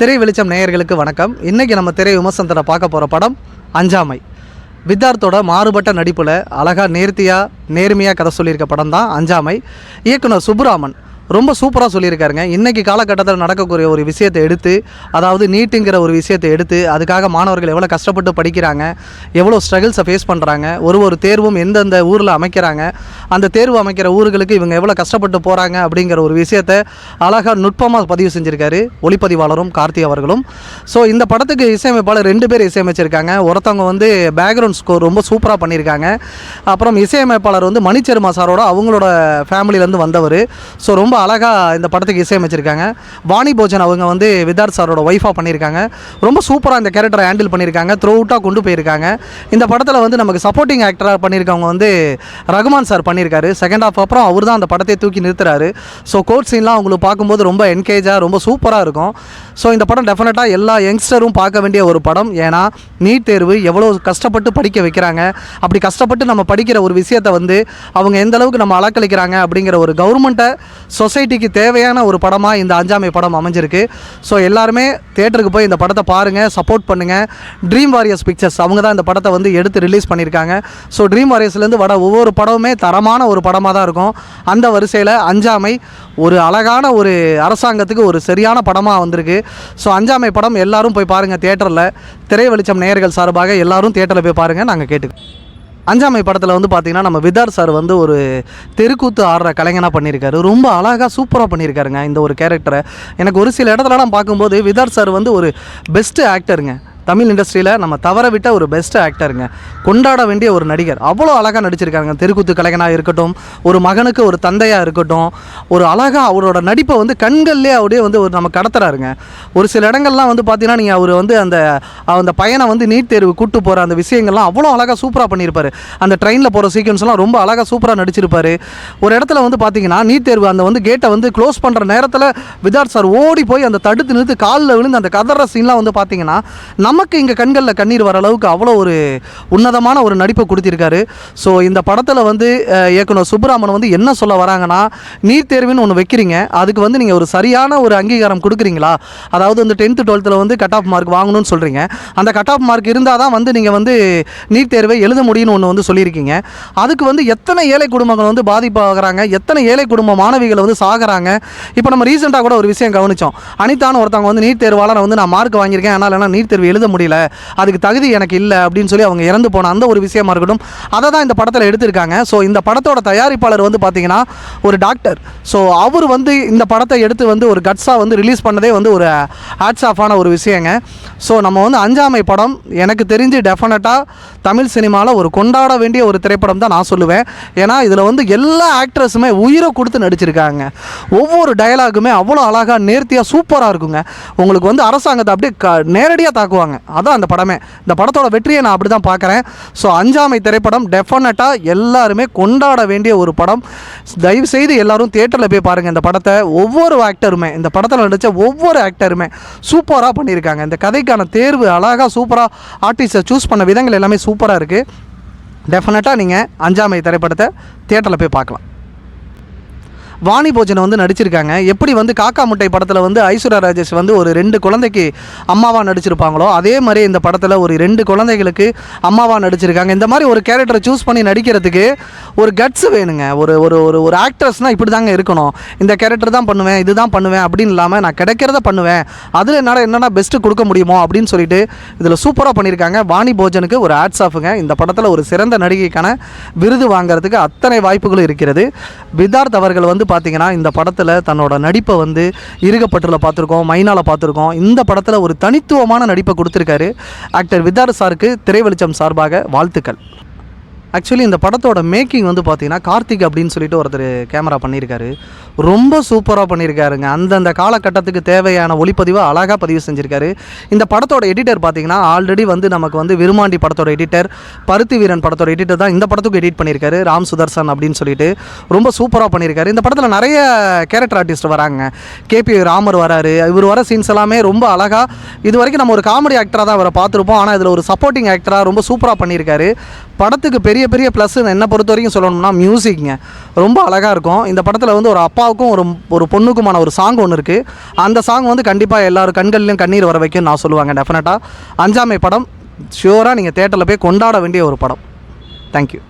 திரை வெளிச்சம் நேயர்களுக்கு வணக்கம். இன்றைக்கி நம்ம திரை விமர்சனத்தில் பார்க்க போகிற படம் அஞ்சாமை. வித்தார்த்தோட மாறுபட்ட நடிப்பில் அழகாக நேர்த்தியாக நேர்மையாக கதை சொல்லியிருக்க படம் தான் அஞ்சாமை. இயக்குனர் சுப்புராமன். ரொம்ப சூப்பராக சொல்லியிருக்காருங்க. இன்றைக்கி காலகட்டத்தில் நடக்கக்கூடிய ஒரு விஷயத்தை எடுத்து அதாவது நீட்டுங்கிற ஒரு விஷயத்தை எடுத்து அதுக்காக மாணவர்கள் எவ்வளோ கஷ்டப்பட்டு படிக்கிறாங்க எவ்வளோ ஸ்ட்ரகிள்ஸை ஃபேஸ் பண்ணுறாங்க ஒரு ஒரு தேர்வும் எந்தெந்த ஊரில் அமைக்கிறாங்க அந்த தேர்வு அமைக்கிற ஊர்களுக்கு இவங்க எவ்வளோ கஷ்டப்பட்டு போகிறாங்க அப்படிங்கிற ஒரு விஷயத்தை அழகாக நுட்பமாக பதிவு செஞ்சுருக்காரு ஒளிப்பதிவாளரும் கார்த்தி அவர்களும். ஸோ இந்த படத்துக்கு இசையமைப்பாளர் ரெண்டு பேர் இசையமைச்சிருக்காங்க. ஒருத்தவங்க வந்து பேக்ரவுண்ட் ஸ்கோர் ரொம்ப சூப்பராக பண்ணியிருக்காங்க. அப்புறம் இசையமைப்பாளர் வந்து மணிச்சர்மா சாரோட அவங்களோட ஃபேமிலியிலேருந்து வந்தவர். ஸோ ரொம்ப ரொம்ப அழகாக இந்த படத்துக்கு இசையமைச்சிருக்காங்க. வாணி போஜன் அவங்க வந்து விதார்த் சாரோட ஒய்ஃபாக பண்ணியிருக்காங்க. ரொம்ப சூப்பராக இந்த கேரக்டரை ஹேண்டில் பண்ணியிருக்காங்க. த்ரூ அவுட்டாக கொண்டு போயிருக்காங்க. இந்த படத்தில் வந்து நமக்கு சப்போர்ட்டிங் ஆக்டராக பண்ணியிருக்கவங்க வந்து ரகுமான் சார் பண்ணியிருக்காரு. செகண்ட் ஹாஃப் அப்புறம் அவர் தான் அந்த படத்தை தூக்கி நிறுத்துறாரு. ஸோ கோட் சீன்லாம் அவங்களுக்கு பார்க்கும்போது ரொம்ப என்கேஜாக ரொம்ப சூப்பராக இருக்கும். ஸோ இந்த படம் டெஃபினட்டாக எல்லா யங்ஸ்டரும் பார்க்க வேண்டிய ஒரு படம். ஏன்னா நீட் தேர்வு எவ்வளோ கஷ்டப்பட்டு படிக்க வைக்கிறாங்க. அப்படி கஷ்டப்பட்டு நம்ம படிக்கிற ஒரு விஷயத்தை வந்து அவங்க எந்த அளவுக்கு நம்ம அலக்களிக்கிறாங்க அப்படிங்கிற ஒரு கவர்மெண்ட்டை சொசைட்டிக்கு தேவையான ஒரு படமாக இந்த அஞ்சாமை படம் அமைஞ்சிருக்கு. ஸோ எல்லாருமே தேட்டருக்கு போய் இந்த படத்தை பாருங்கள் சப்போர்ட் பண்ணுங்கள் ட்ரீம் வாரியர்ஸ் பிக்சர்ஸ் அவங்க தான் இந்த படத்தை வந்து எடுத்து ரிலீஸ் பண்ணியிருக்காங்க. ஸோ ட்ரீம் வாரியர்ஸ்லேருந்து வட ஒவ்வொரு படமுமே தரமான ஒரு படமாக தான் இருக்கும். அந்த வரிசையில் அஞ்சாமை ஒரு அழகான ஒரு அரசாங்கத்துக்கு ஒரு சரியான படமாக வந்திருக்கு. ஸோ அஞ்சாமை படம் எல்லாரும் போய் பாருங்கள் தேட்டரில் திரை வெளிச்சம் நேயர்கள் சார்பாக எல்லாரும் தேட்டரில் போய் பாருங்கள் நாங்கள் கேட்டுக்கோம் அஞ்சாமை படத்தில் வந்து பார்த்தீங்கன்னா நம்ம விதார் சார் வந்து ஒரு தெருக்கூத்து ஆடுற கலைஞனாக பண்ணியிருக்காரு ரொம்ப அழகாக சூப்பராக பண்ணியிருக்காருங்க இந்த ஒரு கேரக்டரை எனக்கு ஒரு சில இடத்துலலாம் பார்க்கும்போது விதார் சார் வந்து ஒரு பெஸ்ட்டு ஆக்டருங்க தமிழ் இண்டஸ்ட்ரியில் நம்ம தவற விட்ட ஒரு பெஸ்ட் ஆக்டருங்க கொண்டாட வேண்டிய ஒரு நடிகர். அவ்வளோ அழகாக நடிச்சிருக்காங்க தெருக்கூத்து கலைஞனாக இருக்கட்டும் ஒரு மகனுக்கு ஒரு தந்தையாக இருக்கட்டும் ஒரு அழகாக அவரோட நடிப்பை வந்து கண்கள்லேயே அப்படியே வந்து ஒரு நம்ம கடத்துறாருங்க. ஒரு சில இடங்கள்லாம் வந்து பார்த்தீங்கன்னா நீங்கள் அவர் வந்து அந்த அந்த பையனை வந்து நீட் தேர்வு கூட்டு போகிற அந்த விஷயங்கள்லாம் அவ்வளோ அழகாக சூப்பராக பண்ணியிருப்பார். அந்த ட்ரெயினில் போகிற சீக்வன்ஸ்லாம் ரொம்ப அழகாக சூப்பராக நடிச்சிருப்பார். ஒரு இடத்துல வந்து பார்த்தீங்கன்னா நீட் தேர்வு அந்த வந்து கேட்டை வந்து க்ளோஸ் பண்ணுற நேரத்தில் விதார்த் சார் ஓடி போய் அந்த தடுத்து நிறுத்து காலில் விழுந்து அந்த கதற சீன்லாம் வந்து பார்த்தீங்கன்னா நமக்கு இங்கே கண்களில் கண்ணீர் வர அளவுக்கு அவ்வளோ ஒரு உன்னதமான ஒரு நடிப்பை கொடுத்திருக்காரு. ஸோ இந்த படத்தில் வந்து இயக்குனர் சுப்புராமன் வந்து என்ன சொல்ல வராங்கன்னா நீட் தேர்வுன்னு ஒன்று வைக்கிறீங்க. அதுக்கு வந்து நீங்கள் ஒரு சரியான ஒரு அங்கீகாரம் கொடுக்குறீங்களா? அதாவது வந்து டென்த்து டுவெல்த்தில் வந்து கட் ஆஃப் மார்க் வாங்கணும்னு சொல்கிறீங்க அந்த கட் ஆஃப் மார்க் இருந்தால் தான் வந்து நீங்கள் வந்து நீட் தேர்வை எழுத முடியும்னு ஒன்று வந்து சொல்லியிருக்கீங்க. அதுக்கு வந்து எத்தனை ஏழை குடும்பங்கள் வந்து பாதிப்பாகிறாங்க? எத்தனை ஏழை குடும்ப மாணவிகள் வந்து சாகுறாங்க? இப்போ நம்ம ரீசெண்டாக கூட ஒரு விஷயம் கவனித்தோம் அனிதான்னு ஒருத்தவங்க வந்து நீட் தேர்வாளர் வந்து நான் மார்க் வாங்கியிருக்கேன். ஆனால் நீட் தேர்வு எழுத முடியல அதுக்கு தகுதி எனக்கு இல்லை அப்படின்னு சொல்லி அவங்க இறந்து போன அந்த ஒரு விஷயமா இருக்கட்டும் அதை தான் இந்த படத்தில் எடுத்திருக்காங்க. ஸோ இந்த படத்தோட தயாரிப்பாளர் வந்து பார்த்தீங்கன்னா ஒரு டாக்டர் ஸோ அவர் வந்து இந்த படத்தை எடுத்து வந்து ஒரு கட்ஸாக வந்து ரிலீஸ் பண்ணதே வந்து ஒரு ஹேட்ஸ் ஆஃபான ஒரு விஷயங்க. ஸோ நம்ம வந்து அஞ்சாமை படம் எனக்கு தெரிஞ்சு டெஃபினட்டாக தமிழ் சினிமாவில் ஒரு கொண்டாட வேண்டிய ஒரு திரைப்படம் தான் நான் சொல்லுவேன். ஏன்னா இதில் வந்து எல்லா ஆக்ட்ரஸுமே உயிரை கொடுத்து நடிச்சிருக்காங்க. ஒவ்வொரு டயலாகுமே அவ்வளோ அழகாக நேர்த்தியாக சூப்பராக இருக்குங்க. உங்களுக்கு வந்து அரசாங்கத்தை அப்படியே க நேரடியாக தாக்குவாங்க. அதான் அந்த படமே. இந்த படத்தோட வெற்றியை நான் அப்படி தான் பார்க்குறேன். ஸோ அஞ்சாமை திரைப்படம் டெஃபினட்டாக எல்லாருமே கொண்டாட வேண்டிய ஒரு படம். தயவு செய்து எல்லாரும் தியேட்டரில் போய் பாருங்கள் இந்த படத்தை. ஒவ்வொரு ஆக்டருமே இந்த படத்தில் நடித்த ஒவ்வொரு ஆக்டருமே சூப்பராக பண்ணியிருக்காங்க. இந்த கதைக்கான தேர்வு அழகாக சூப்பராக ஆர்டிஸ்ட்டை சூஸ் பண்ண விதங்கள் எல்லாமே சூப்பராக இருக்குது டெஃபினட்டாக நீங்கள் அஞ்சாமை திரைப்படத்தை தியேட்டரில் போய் பார்க்கலாம். வாணி போஜனை வந்து நடிச்சிருக்காங்க. எப்படி வந்து காக்கா முட்டை படத்தில் வந்து ஐஸ்வர்யா ராஜேஷ் வந்து ஒரு ரெண்டு குழந்தைக்கு அம்மாவாக நடிச்சிருப்பாங்களோ அதே மாதிரி இந்த படத்தில் ஒரு ரெண்டு குழந்தைகளுக்கு அம்மாவாக நடிச்சிருக்காங்க. இந்த மாதிரி ஒரு கேரக்டரை சூஸ் பண்ணி நடிக்கிறதுக்கு ஒரு கட்ஸ் வேணுங்க. ஒரு ஒரு ஒரு ஒரு ஆக்ட்ரஸ்னால் இப்படி தாங்க இருக்கணும். இந்த கேரக்டர் தான் பண்ணுவேன் இதுதான் பண்ணுவேன் அப்படின்னு இல்லாமல் நான் கிடைக்கிறத பண்ணுவேன். அதில் என்னால் என்னென்னா பெஸ்ட்டு கொடுக்க முடியுமோ அப்படின்னு சொல்லிட்டு இதில் சூப்பராக பண்ணியிருக்காங்க வாணி போஜனுக்கு ஒரு ஆட்ஸ் ஆஃபுங்க இந்த படத்தில் ஒரு சிறந்த நடிகைக்கான விருது வாங்குறதுக்கு அத்தனை வாய்ப்புகளும் இருக்கிறது. விதார்த் அவர்கள் வந்து பார்த்தீங்கன்னா இந்த படத்தில் தன்னோட நடிப்பை வந்து இருகப்பட்டில் பார்த்துருக்கோம் மைனால பார்த்துருக்கோம். இந்த படத்தில் ஒரு தனித்துவமான நடிப்பை கொடுத்துருக்காரு ஆக்டர் விதார் சாருக்கு திரைவெளிச்சம் சார்பாக வாழ்த்துக்கள். ஆக்சுவலி இந்த படத்தோட மேக்கிங் வந்து பார்த்தீங்கன்னா கார்த்திக் அப்படின்னு சொல்லிட்டு ஒருத்தர் கேமரா பண்ணியிருக்காரு. ரொம்ப சூப்பராக பண்ணியிருக்காருங்க. அந்தந்த காலகட்டத்துக்கு தேவையான ஒளிப்பதிவை அழகாக பதிவு செஞ்சுருக்காரு. இந்த படத்தோட எடிட்டர் பார்த்தீங்கன்னா ஆல்ரெடி வந்து நமக்கு வந்து விருமாண்டி படத்தோட எடிட்டர் பருத்தி வீரன் படத்தோட எடிட்டர் தான் இந்த படத்துக்கு எடிட் பண்ணியிருக்காரு. ராம் சுதர்சன் அப்படின்னு சொல்லிட்டு ரொம்ப சூப்பராக பண்ணியிருக்காரு. இந்த படத்தில் நிறைய கேரக்டர் ஆர்டிஸ்ட் வராங்க. கேபி ராமர் வராரு. இவர் வர சீன்ஸ் எல்லாமே ரொம்ப அழகாக இது வரைக்கும் நம்ம ஒரு காமெடி ஆக்டராக தான் அவரை பார்த்துருப்போம். ஆனால் இதில் ஒரு சப்போர்ட்டிங் ஆக்டராக ரொம்ப சூப்பராக பண்ணியிருக்காரு. படத்துக்கு பெரிய பெரிய ப்ளஸ் என்னை பொறுத்த வரைக்கும் சொல்லணும்னா மியூசிக்ங்க ரொம்ப அழகாக இருக்கும். இந்த படத்தில் வந்து ஒரு அப்பாவுக்கும் ஒரு ஒரு பொண்ணுக்குமான ஒரு சாங் ஒன்று இருக்குது அந்த சாங் வந்து கண்டிப்பாக எல்லோரும் கண்கள்லையும் கண்ணீர் வர வைக்கும் நான் சொல்லுவாங்க டெஃபினட்டாக அஞ்சாமை படம் ஷியோராக நீங்கள் தேட்டரில் போய் கொண்டாட வேண்டிய ஒரு படம். தேங்க்யூ